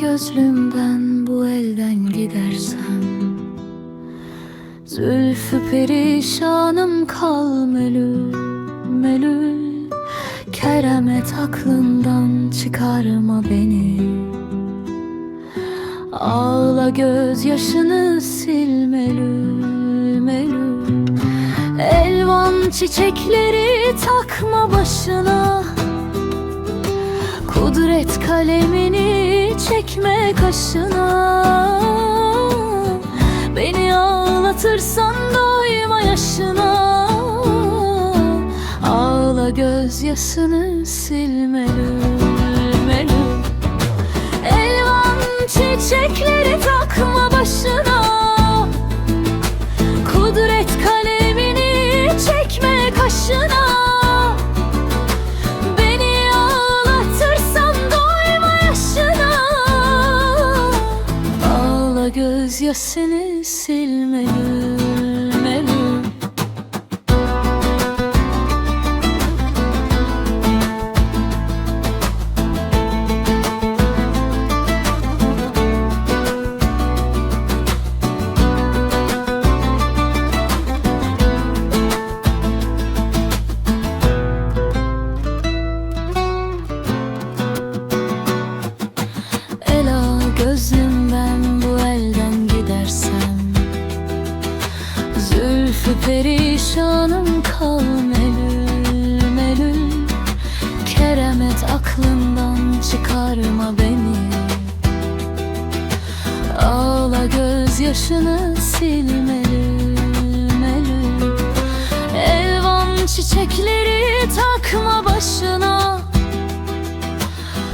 gözlümden bu elden gidersem. Zülfü perişanım kal melül melül. Keremet aklından çıkarma beni. Ağla gözyaşını sil melül melül. Elvan çiçekleri takma başına. Kudret kalemini çekme kaşına. Beni ağlatırsan doyma yaşına. Ağla gözyaşını sil melül melül Elvan çiçekleri takma başına gözyaşını sil melül Zülfü perişanım kal melül melül. Keremet aklından çıkarma beni. Ağla gözyaşını sil melül melül. Elvan çiçekleri takma başına.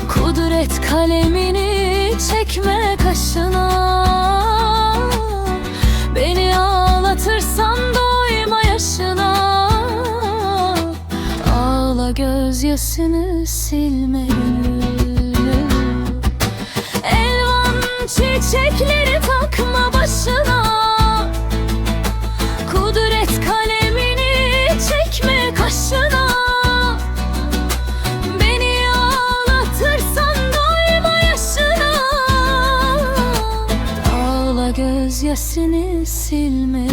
Kudret kalemini çekme kaşına Ağla gözyaşını silme Elvan çiçekleri takma başına. Kudret kalemini çekme kaşına. Beni ağlatırsan doyma yaşına. Ağla gözyaşını silme